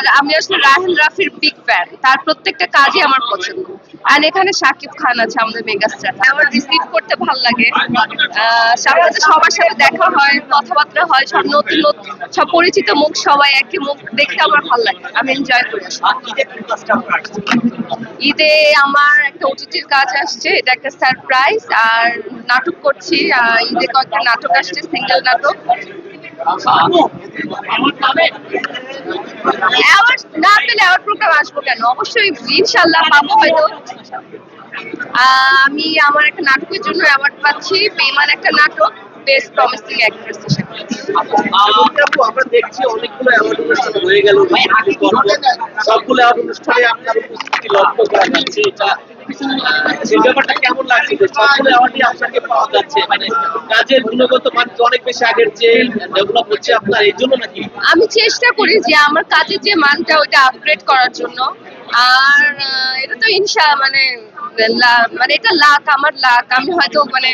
আর আমি আসলে রাহেল রাফির বিগ ফ্যান তার প্রত্যেকটা কাজই আমার পছন্দ। আর এখানে শাকিব খান আছে, আমাদের মেগাস্টার আমার রিসিভ করতে ভালো লাগে। সাথে সবার সাথে দেখা হয়, কথাবার্তা হয়, সব নতুন নতুন, সব পরিচিত মুখ, সবাই একই মুখ দেখতে আমার ভালো লাগে। আমি এনজয় করি। ঈদে আমার একটা ওটিটির কাজ আসছে, এটা একটা সারপ্রাইজ আর নাটক করছি। ঈদে কয়েকটা নাটক আসছে সিঙ্গেল নাটক। পেলে আসব কেন? অবশ্যই ইনশাল্লাহ পাবো হয়তো। আমি আমার একটা নাটকের জন্য অ্যাওয়ার্ড পাচ্ছি বেমান একটা নাটক বেস্ট প্রমিসিং অ্যাক্ট্রেস হিসেবে। আমরা দেখছি অনেকগুলো অ্যাওয়ার্ড অনুষ্ঠান হয়ে গেল। সবগুলো অ্যাওয়ার্ড অনুষ্ঠানে আপনার উপস্থিতি লক্ষ্য করা যাচ্ছে এটা মানে আমি চেষ্টা করি যে আমার কাজের যে মানটা ওইটা আপগ্রেড করার জন্য। আর এটা তো ইনশা মানে মানে এটা লাক আমার লাক আমি হয়তো মানে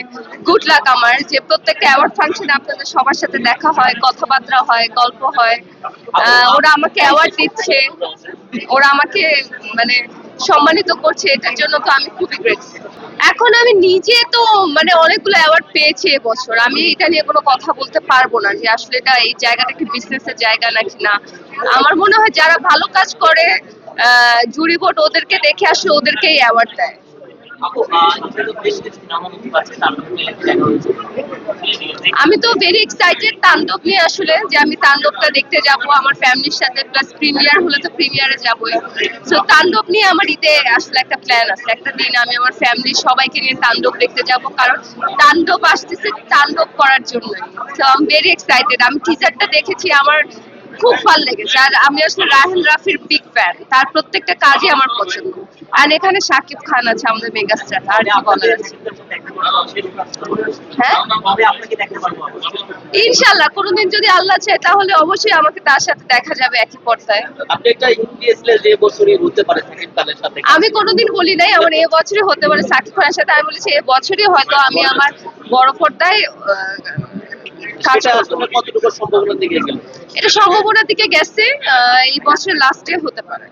গুড লাক আমার, যে প্রত্যেকটা অ্যাওয়ার্ড ফাংশনে আপনাদের সবার সাথে দেখা হয়, কথাবার্তা হয়, গল্প হয়। ওরা আমাকে অ্যাওয়ার্ড দিচ্ছে। ওরা আমাকে মানে সম্মানিত করছে, এটার জন্য তো আমি খুবই গ্রেটফুল এখন আমি নিজে তো মানে অনেকগুলো অ্যাওয়ার্ড পেয়েছি এবছর আমি এটা নিয়ে কোনো কথা বলতে পারব না যে আসলে এটা এই জায়গাটা কি বিজনেসের জায়গা নাকি না। আমার মনে হয় যারা ভালো কাজ করে জুরি ভোট ওদেরকে দেখে আসলে ওদেরকেই অ্যাওয়ার্ড দেয়। আমি তো ভেরি এক্সাইটেড তাণ্ডব নিয়ে আসলে, যে আমি তাণ্ডবটা দেখতে যাব, আমার ফ্যামিলির সাথে প্লাস প্রিমিয়ার হলে তো প্রিমিয়ারে যাবই। তো তাণ্ডব নিয়ে আমার ঈদে আসলে একটা প্ল্যান আছে, একটা দিন আমি আমার ফ্যামিলির সবাইকে নিয়ে তাণ্ডব দেখতে যাব, কারণ তাণ্ডব আসতেছে তাণ্ডব করার জন্য। আই এম ভেরি এক্সাইটেড আমি টিজারটা দেখেছি, আমার খুব ভালো লেগেছে। আর আমি আসলে রাহেল রাফির বিগ ফ্যান তার প্রত্যেকটা কাজই আমার পছন্দ। আর এখানে শাকিব খান আছে আমাদের মেগাস্টার আর কি বলার আছে? হ্যাঁ? ইনশাল্লাহ কোনোদিন যদি আল্লাহ চায় তাহলে অবশ্যই আমাকে তার সাথে দেখা যাবে একই পর্দায়। আপনি একটা ইউপিএসএল যে বছরই হতে পারে সাকিব খানের সাথে। আমি কোনোদিন বলি নাই আমার এ বছরই হতে পারে সাকিব খানের সাথে। আমি বলেছি এ বছরই হয়তো আমি আমার বড় পর্দায় এটা সম্ভাবনার দিকে গেছে এই বছরের লাস্টে হতে পারে।